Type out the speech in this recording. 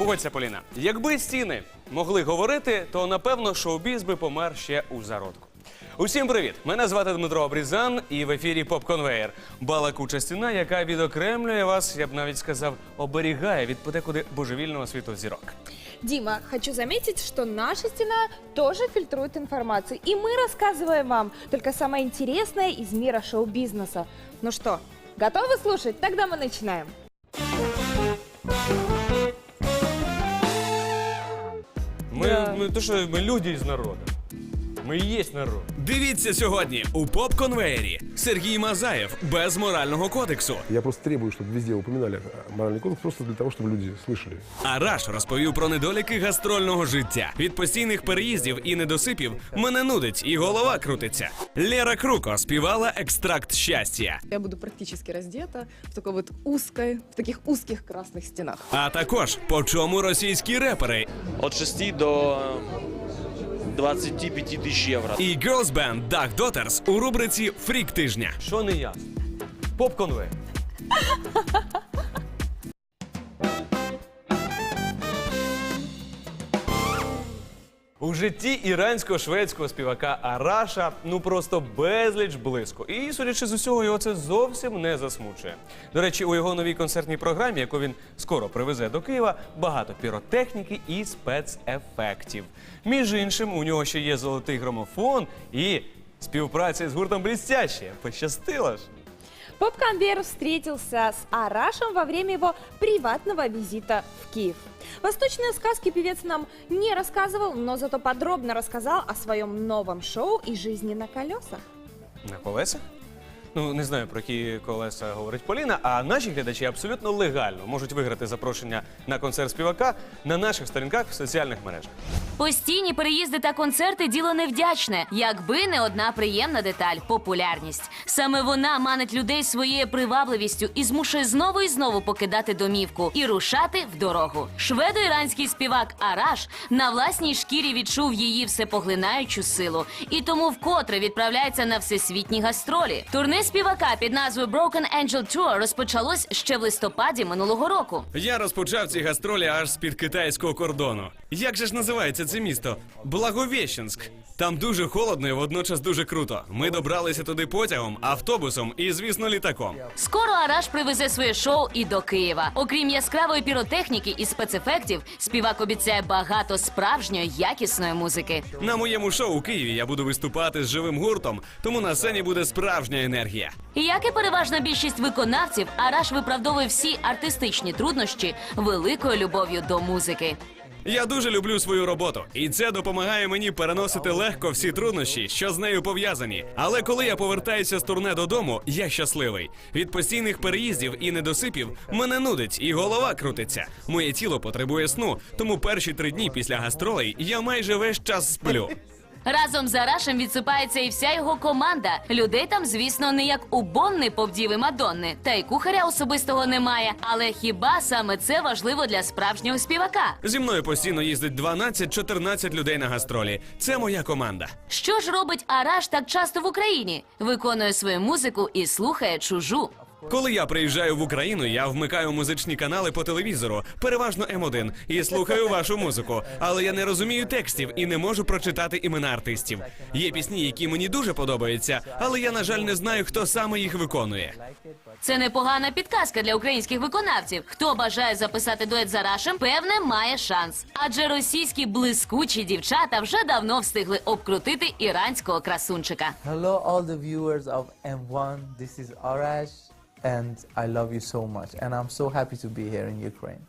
Погодься, Поліна. Якби стіни могли говорити, то напевно шоу-біз би помер ще у зародку. Усім привіт! Мене звати Дмитро Обрізан, і в ефірі Поп-Конвеєр. Балакуча стіна, яка відокремлює вас, я б навіть сказав, оберігає від подекуди божевільного світу зірок. Дима, хочу заметить, что наша стена тоже фильтрует информацию. И мы рассказываем вам только самое интересное из мира шоу-бизнеса. Ну что, готовы слушать? Тогда мы начинаем. Ми, Да. ми то, що ми люди із народу. Ми і є народ. Дивіться сьогодні у поп-конвеєрі Сергій Мазаєв без морального кодексу. Я просто требую, чтобы везде упоминали э, моральный кодекс, просто для того, чтобы люди слышали. Араш розповів про недоліки гастрольного життя. Від постійних переїздів і недосипів мене нудить і голова крутиться. Лера Круко співала екстракт щастя. Я буду практически раздета в такой вот узкой, в таких узких красных стенах. А також по чому російські репери от 6 до 25 тисяч євро. і girls band Duck Daughters у рубриці Фрік тижня. Що не я? Поп-конвеєр. У житті ірансько-шведського співака Араша ну просто безліч близько. І, судячи з усього, його це зовсім не засмучує. До речі, у його новій концертній програмі, яку він скоро привезе до Києва, багато піротехніки і спецефектів. Між іншим, у нього ще є золотий грамофон і співпраця з гуртом Блістяще. Пощастило ж. Поп-конвейер встретился с Арашем во время его приватного визита в Киев. Восточные сказки певец нам не рассказывал, но зато подробно рассказал о своем новом шоу и жизни на колесах. На колесах? Ну, не знаю, про які колеса говорить Поліна, а наші глядачі абсолютно легально можуть виграти запрошення на концерт співака на наших сторінках в соціальних мережах. Постійні переїзди та концерти діло невдячне, якби не одна приємна деталь популярність. Саме вона манить людей своєю привабливістю і змушує знову і знову покидати домівку і рушати в дорогу. Шведо-іранський співак Араш на власній шкірі відчув її всепоглинаючу силу і тому вкотре відправляється на всесвітні гастролі. Турне співака під назвою Broken Angel Tour розпочалось ще в листопаді минулого року. Я розпочав ці гастролі аж з-під китайського кордону. Як же ж називається це місто? Благовещенськ. Там дуже холодно і водночас дуже круто. Ми добралися туди потягом, автобусом і, звісно, літаком. Скоро Араш привезе своє шоу і до Києва. Окрім яскравої піротехніки і спецефектів, співак обіцяє багато справжньої якісної музики. На моєму шоу у Києві я буду виступати з живим гуртом, тому на сцені буде справжня енергія. Як і переважна більшість виконавців, Араш виправдовує всі артистичні труднощі великою любов'ю до музики. Я дуже люблю свою роботу, і це допомагає мені переносити легко всі труднощі, що з нею пов'язані. Але коли я повертаюся з турне додому, я щасливий. Від постійних переїздів і недосипів мене нудить, і голова крутиться. Моє тіло потребує сну, тому перші три дні після гастролей я майже весь час сплю. Разом з Арашем відсипається і вся його команда. Людей там, звісно, не як у Бонни повдіви Мадонни, та й кухаря особистого немає. Але хіба саме це важливо для справжнього співака? Зі мною постійно їздить 12-14 людей на гастролі. Це моя команда. Що ж робить Араш так часто в Україні? Виконує свою музику і слухає чужу. Коли я приїжджаю в Україну, я вмикаю музичні канали по телевізору, переважно М1, і слухаю вашу музику. Але я не розумію текстів і не можу прочитати імена артистів. Є пісні, які мені дуже подобаються, але я, на жаль, не знаю, хто саме їх виконує. Це непогана підказка для українських виконавців. Хто бажає записати дует з Арашем, певне, має шанс. Адже російські блискучі дівчата вже давно встигли обкрутити іранського красунчика. Hello, all the viewers of M1. This is Arash, and I love you so much. And I'm so happy to be here in Ukraine.